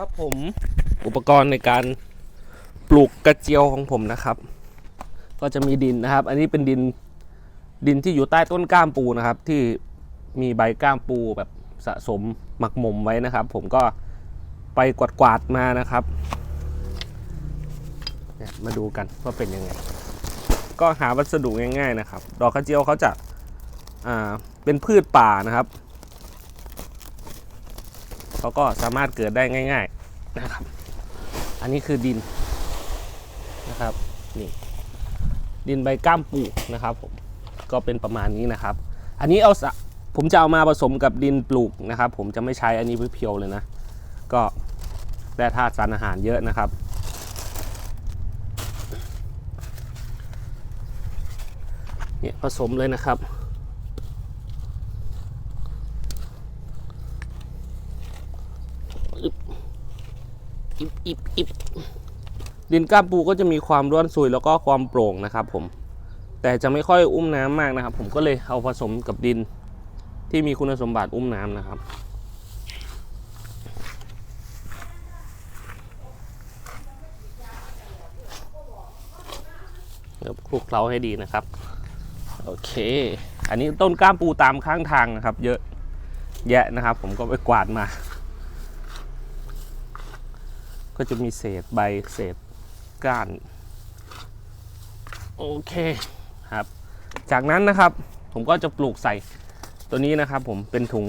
ครับผมอุปกรณ์ในการปลูกกระเจียวของผมนะครับ ก็จะมีดินนะครับ อันนี้เป็นดินดินที่อยู่ใต้ต้นก้ามปูนะครับ ที่มีใบก้ามปูแบบสะสมหมักหมมไว้นะครับ ผมก็ไปกวาดกวาดๆมานะครับมาดูกันว่าเป็นยังไง ก็หาวัสดุง่าย ๆ นะครับ ดอกกระเจียวเขาจะาเป็นพืชป่านะครับ เขาก็สามารถเกิดได้ง่าย ๆนะครับ อันนี้คือดินนะครับนี่ดินใบก้ามปูนะครับผมก็เป็นประมาณนี้นะครับ อันนี้เอาผมจะเอามาผสมกับดินปลูกนะครับ ผมจะไม่ใช้อันนี้เพียวๆเลยนะ ก็ได้ธาตุสารอาหารเยอะนะครับ เนี่ยผสมเลยนะครับ อิบอิบดินก้ามปูก็จะมีความร่วนซุยแล้วก็ความโปร่งนะครับผมแต่จะไม่ค่อยอุ้มน้ำมากนะครับ ผมก็เลยเอาผสมกับดินที่มีคุณสมบัติอุ้มน้ำนะครับเดี๋ยวคลุกเคล้าให้ดีนะครับ โอเค อันนี้ต้นก้ามปูตามข้างทางนะครับ เยอะแยะนะครับ ผมก็ไปกวาดมา ก็จะมีเศษใบเศษก้าน โอเคครับ จากนั้นนะครับผมก็จะปลูกใส่ตัวนี้นะครับ ผมเป็นถุง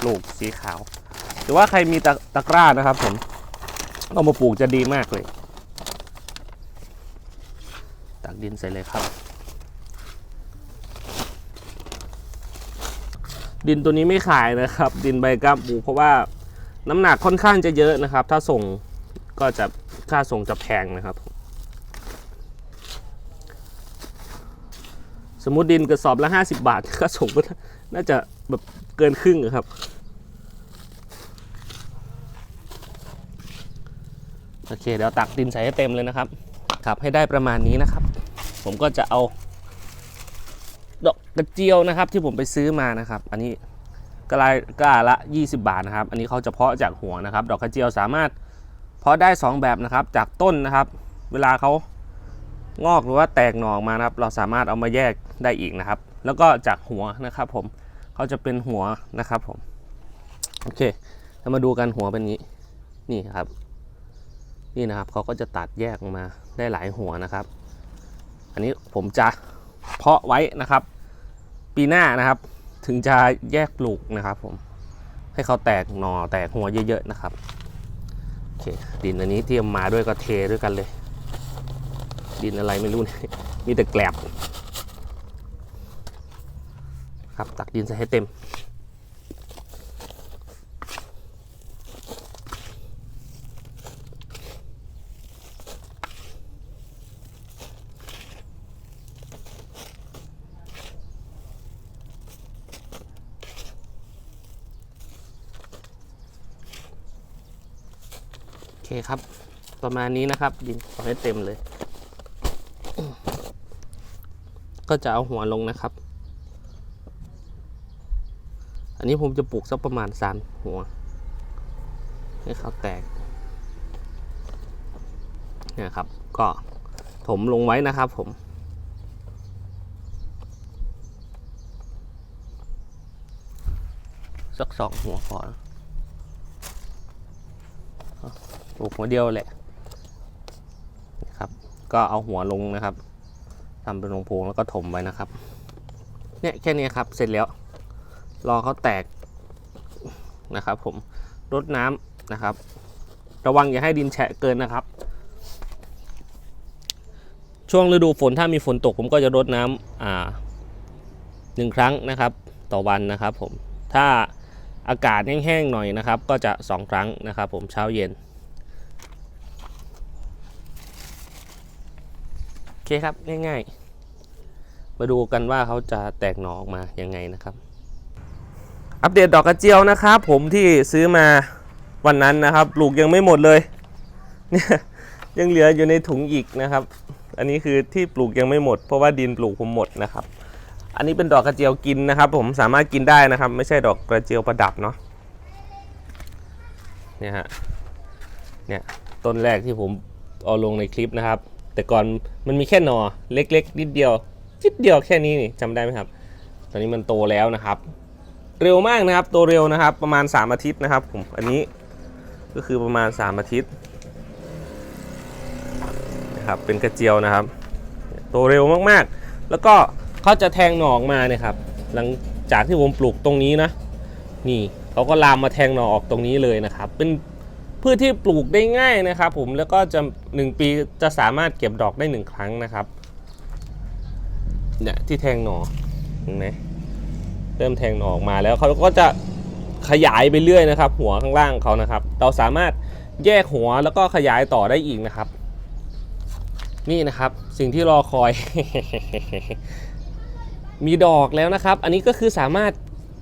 ปลูกสีขาว หรือว่าใครมีตะตะกร้านะครับ ผมเอามาปลูกจะดีมากเลยตักดินใส่เลยครับ ดินตัวนี้ไม่ขายนะครับ ดินใบก้ามปูเพราะว่าน้ำหนักค่อนข้างจะเยอะนะครับ ถ้าส่ง ก็จะค่าส่งจะแพงนะครับ สมมุติดินกระสอบละ 50 บาท ค่าส่งก็น่าจะแบบเกินครึ่งอะครับโอเคเดี๋ยวตักดินใส่ให้เต็มเลยนะครับครับให้ได้ประมาณนี้นะครับ ผมก็จะเอาดอกกระเจียวนะครับที่ผมไปซื้อมานะครับ อันนี้กล้ากล้าละ 20 บาทนะครับ อันนี้เขาจะเพาะจากหัวนะครับ ดอกกระเจียวสามารถ เพาะได้ 2 แบบนะครับจากต้นนะครับ เวลาเขางอกหรือว่าแตกหน่อออกมานะครับ เราสามารถเอามาแยกได้อีกนะครับ แล้วก็จากหัวนะครับผมเขาจะเป็นหัวนะครับผมโอเคเรามาดูกันหัวเป็นนี้นี่ครับ นี่นะครับเขาก็จะตัดแยกออกมาได้หลายหัวนะครับ อันนี้ผมจะเพาะไว้นะครับ ปีหน้านะครับ ถึงจะแยกปลูกนะครับ ผมให้เขาแตกหน่อแตกหัวเยอะๆนะครับ เคดินอันนี้ที่เอามาด้วยก็เทด้วยกันเลย ดินอะไรไม่รู้นี่มีแต่แกลบครับตักดินใส่ให้เต็ม โอเครับ ประมาณนี้นะครับ ดินขอให้เต็มเลย ก็จะเอาหัวลงนะครับ อันนี้ผมจะปลูกสักประมาณสามหัวให้เขาแตกเนี่ยครับ ก็ถมลงไว้นะครับผมสักสองหัวพอนะป ลูกหัวเดียวแหละนะครับ ก็เอาหัวลงนะครับทำเป็นโรงโพงแล้วก็ถมไว้นะครับ เนี่ยแค่นี้ครับเสร็จแล้ว รอเขาแตกนะครับ ผมรดน้ำนะครับ ระวังอย่าให้ดินแฉะเกินนะครับ ช่วงฤดูฝนถ้ามีฝนตกผมก็จะรดน้ำอ่าหนึ่งครั้งนะครับ ต่อวันนะครับ ผมถ้าอากาศแห้งๆหน่อยนะครับ ก็จะสองครั้งนะครับ ผมเช้าเย็น โอ เคครับง่ายๆ มาดูกันว่าเขาจะแตกหน่อออกมายังไงนะครับ อัปเดตดอกกระเจียวนะครับ ผมที่ซื้อมาวันนั้นนะครับปลูกยังไม่หมดเลยเนี่ยยังเหลืออยู่ในถุงอีกนะครับ อันนี้คือที่ปลูกยังไม่หมด เพราะว่าดินปลูกผมหมดนะครับ อันนี้เป็นดอกกระเจียวกินนะครับ ผมสามารถกินได้นะครับ ไม่ใช่ดอกกระเจียวประดับเนาะเนี่ยฮะเนี่ยต้นแรกที่ผมเอาลงในคลิปนะครับ แต่ก่อนมันมีแค่หนอเล็ก ๆ นิดเดียวนิดเดียวแค่นี้นี่จำได้ไหมครับ ตอนนี้มันโตแล้วนะครับ เร็วมากนะครับโตเร็วนะครับ ประมาณ 3 อาทิตย์นะครับ ผมอันนี้ก็คือประมาณ 3 อาทิตย์นะครับเป็นกระเจียวนะครับ โตเร็วมากๆ แล้วก็เขาจะแทงหนอออกมาเนี่ยครับ หลังจากที่ผมปลูกตรงนี้นะ นี่เขาก็ลามมาแทงหนอออกตรงนี้เลยนะครับ เป็น พืชที่ปลูกได้ง่ายนะครับ ผมแล้วก็จะ 1 ปีจะสามารถเก็บดอกได้ 1 ครั้งนะครับเนี่ยที่แทงหนอเห็นไหมเริ่มแทงหนอออกมาแล้วเขาก็จะขยายไปเรื่อยนะครับ หัวข้างล่างเขานะครับ เราสามารถแยกหัวแล้วก็ขยายต่อได้อีกนะครับ นี่นะครับสิ่งที่รอคอย มีดอกแล้วนะครับ อันนี้ก็คือสามารถ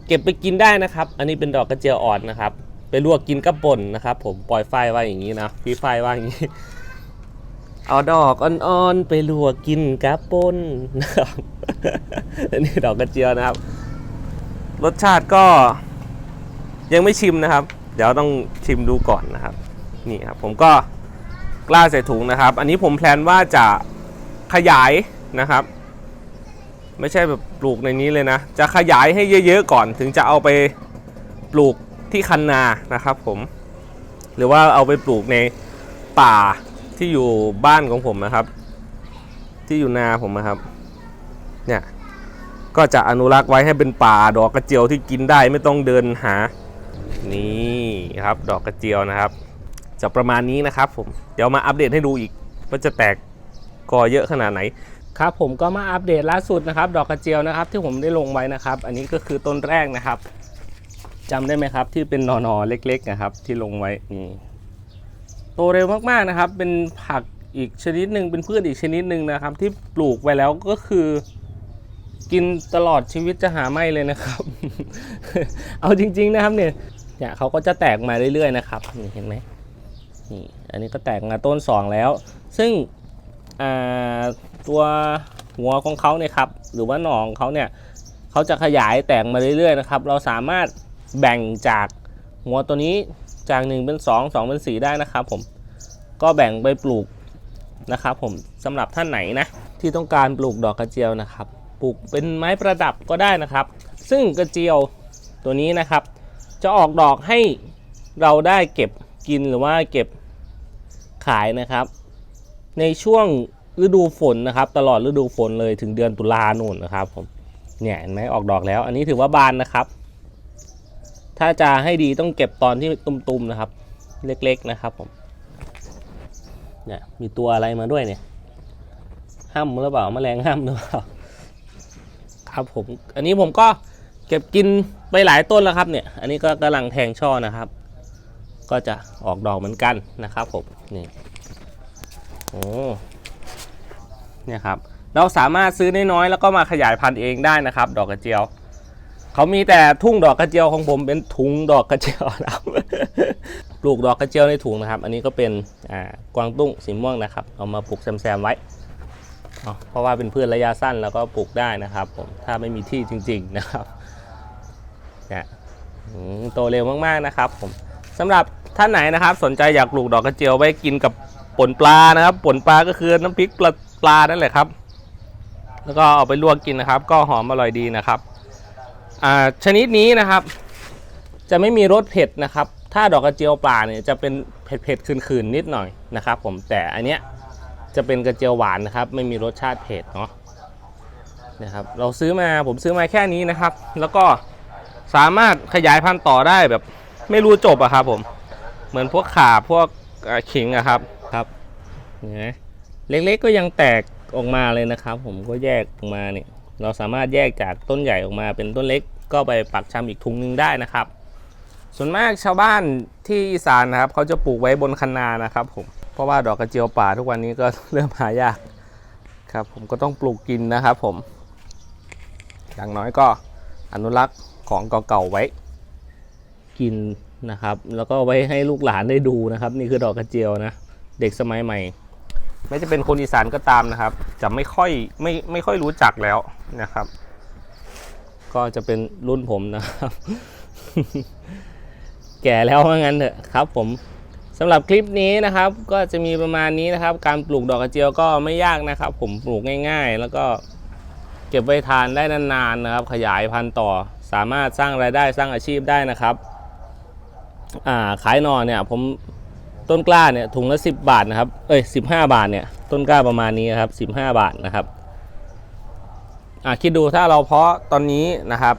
เก็บไปกินได้นะครับ อันนี้เป็นดอกกระเจียวอ่อนนะครับ ไปลวกกินกับป่นนะครับ ผมปล่อยไฟว่าอย่างนี้นะพี่ไฟว่าอย่างนี้เอาดอกอ่อนๆไปลวกกินกับป่นนะครับอันนี้ดอกกระเจียวนะครับ รสชาติก็ยังไม่ชิมนะครับ เดี๋ยวต้องชิมดูก่อนนะครับ นี่ครับผมก็กล้าใส่ถุงนะครับ อันนี้ผมแพลนว่าจะขยายนะครับ ไม่ใช่แบบปลูกในนี้เลยนะ จะขยายให้เยอะๆก่อน ถึงจะเอาไปปลูก ที่คันนานะครับผม หรือว่าเอาไปปลูกในป่าที่อยู่บ้านของผมนะครับ ที่อยู่นาผมนะครับ เนี่ยก็จะอนุรักษ์ไว้ให้เป็นป่าดอกกระเจียวที่กินได้ไม่ต้องเดินหา นี่ครับ ดอกกระเจียวนะครับ จะประมาณนี้นะครับผม เดี๋ยวมาอัปเดตให้ดูอีกว่าจะแตกกอเยอะขนาดไหน ครับผมก็มาอัปเดตล่าสุดนะครับ ดอกกระเจียวนะครับ ที่ผมได้ลงไว้นะครับ อันนี้ก็คือต้นแรกนะครับ จำได้ไหมครับ ที่เป็นหนอเล็กๆนะครับ ที่ลงไว้นี่โตเร็วมากๆนะครับ เป็นผักอีกชนิดหนึ่งเป็นพืชอีกชนิดหนึ่งนะครับ ที่ปลูกไว้แล้วก็คือ กินตลอดชีวิตจะหาไม่เลยนะครับ เอาจริง ๆนะครับเนี่ยเนี่ยเขาก็จะแตกมาเรื่อยๆนะครับนี่เห็นไหมนี่อันนี้ก็แตกมาต้นสองแล้ว ซึ่งตัวหัวของเขาเนี่ยครับหรือว่าหนองเขาเนี่ยเขาจะขยายแตกมาเรื่อยๆนะครับ เราสามารถ แบ่งจากหัวตัวนี้จาก 1 เป็น 2 2 เป็น 4 ได้นะครับผมก็แบ่งไปปลูกนะครับผมสำหรับท่านไหนนะที่ต้องการปลูกดอกกระเจียวนะครับ ปลูกเป็นไม้ประดับก็ได้นะครับ ซึ่งกระเจียวตัวนี้นะครับ จะออกดอกให้เราได้เก็บกินหรือว่าเก็บขายนะครับ ในช่วงฤดูฝนนะครับ ตลอดฤดูฝนเลยถึงเดือนตุลาโน่นนะครับผมเนี่ยเห็นไหมออกดอกแล้ว อันนี้ถือว่าบานนะครับ ถ้าจะให้ดีต้องเก็บตอนที่ตุ่มๆนะครับ เล็กๆนะครับผมเนี่ยมีตัวอะไรมาด้วยเนี่ยห้ามหรือเปล่าแมลงห้ามหรือเปล่าครับผมอันนี้ผมก็เก็บกินไปหลายต้นแล้วครับเนี่ยอันนี้ก็กำลังแทงช่อนะครับ ก็จะออกดอกเหมือนกันนะครับผมนี่โอ้เนี่ยครับเราสามารถซื้อน้อยๆแล้วก็มาขยายพันธุ์เองได้นะครับ ดอกกระเจียว เขามีแต่ทุ่งดอกกระเจียวของผมเป็นถุงดอกกระเจียวนะครับปลูกดอกกระเจียวในถุงนะครับ อันนี้ก็เป็นอ่ากวางตุ้งสีม่วงนะครับ เอามาปลูกแซมๆไว้เพราะว่าเป็นพืชระยะสั้นแล้วก็ปลูกได้นะครับ ผมถ้าไม่มีที่จริง ๆนะครับเนี่ยโตเร็วมากๆนะครับ ผมสำหรับท่านไหนนะครับ สนใจอยากปลูกดอกกระเจียวไว้กินกับป่นปลานะครับป่นปลาก็คือน้ำพริกปลาปลานั่นแหละครับ แล้วก็เอาไปลวกกินนะครับ ก็หอมอร่อยดีนะครับ อ่าชนิดนี้นะครับ จะไม่มีรสเผ็ดนะครับ ถ้าดอกกระเจียวป่าเนี่ยจะเป็นเผ็ดเผ็ดๆคืนๆนิดหน่อยนะครับ ผมแต่อันเนี้ยจะเป็นกระเจียวหวานนะครับ ไม่มีรสชาติเผ็ดเนาะนะครับเราซื้อมาผมซื้อมาแค่นี้นะครับ แล้วก็สามารถขยายพันธุ์ต่อได้แบบไม่รู้จบอะครับผมเหมือนพวกขาพวกเอ่อขิงอะครับครับเห็นไหมเล็กๆก็ยังแตกออกมาเลยนะครับ ผมก็แยกออกมาเนี่ย เราสามารถแยกจากต้นใหญ่ออกมาเป็นต้นเล็กก็ไปปักชำอีกทุงหนึงได้นะครับ ส่วนมากชาวบ้านที่อีสานนะครับเขาจะปลูกไว้บนคันนานะครับผมเพราะว่าดอกกระเจียวป่าทุกวันนี้ก็เริ่มหายากครับผมก็ต้องปลูกกินนะครับผม อย่างน้อยก็อนุรักษ์ของเก่าๆไว้ กินนะครับ แล้วก็ไว้ให้ลูกหลานได้ดูนะครับ นี่คือดอกกระเจียวนะ เด็กสมัยใหม่ แม้จะเป็นคนอีสานก็ตามนะครับ จะไม่ค่อยไม่ไม่ค่อยรู้จักแล้วนะครับ ก็จะเป็นรุ่นผมนะครับ แก่แล้วว่างั้นเถอะครับ ผมสำหรับคลิปนี้นะครับ ก็จะมีประมาณนี้นะครับ การปลูกดอกกระเจียวก็ไม่ยากนะครับ ผมปลูกง่าย ๆ แล้วก็เก็บไว้ทานได้นานๆนะครับ ขยายพันธุ์ต่อสามารถสร้างรายได้สร้างอาชีพได้นะครับ อ่าขายหนอเนี่ยผม ต้นกล้าเนี่ยถุงละ 10 บาทนะครับ เอ้ย15 บาทเนี่ยต้นกล้าประมาณนี้ครับ 15 บาทนะครับอ่าคิดดูถ้าเราเพาะตอนนี้นะครับ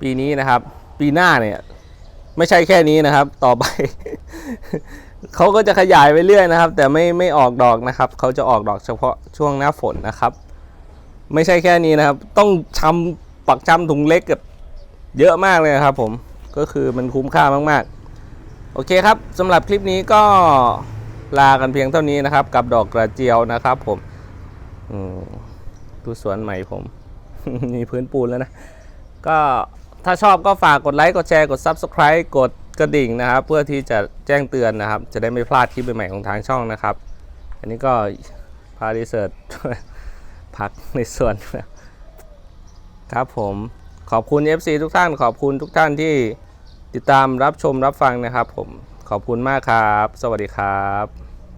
ปีนี้นะครับ ปีหน้าเนี่ย ไม่ใช่แค่นี้นะครับ ต่อไป เขาก็จะขยายไปเรื่อยนะครับ แต่ไม่ไม่ออกดอกนะครับเขาจะออกดอกเฉพาะช่วงหน้าฝนนะครับ ไม่ใช่แค่นี้นะครับ ต้องชำปักชำถุงเล็กกับเยอะมากเลยครับ ผมก็คือมันคุ้มค่ามากๆ โอเคครับสำหรับคลิปนี้ก็ลากันเพียงเท่านี้นะครับ กับดอกกระเจียวนะครับ ผมดูสวนใหม่ผม มีพื้นปูนแล้วนะ ก็ถ้าชอบก็ฝากกดไลค์ กดแชร์ กด Subscribe กดกระดิ่งนะครับ เพื่อที่จะแจ้งเตือนนะครับ จะได้ไม่พลาดคลิปใหม่ของทางช่องนะครับ อันนี้ก็พารีเสิร์ชพักในส่วน ครับผมขอบคุณ FC ทุกท่านขอบคุณทุกท่านที่ ติดตามรับชมรับฟังนะครับผมขอบคุณมากครับ สวัสดีครับ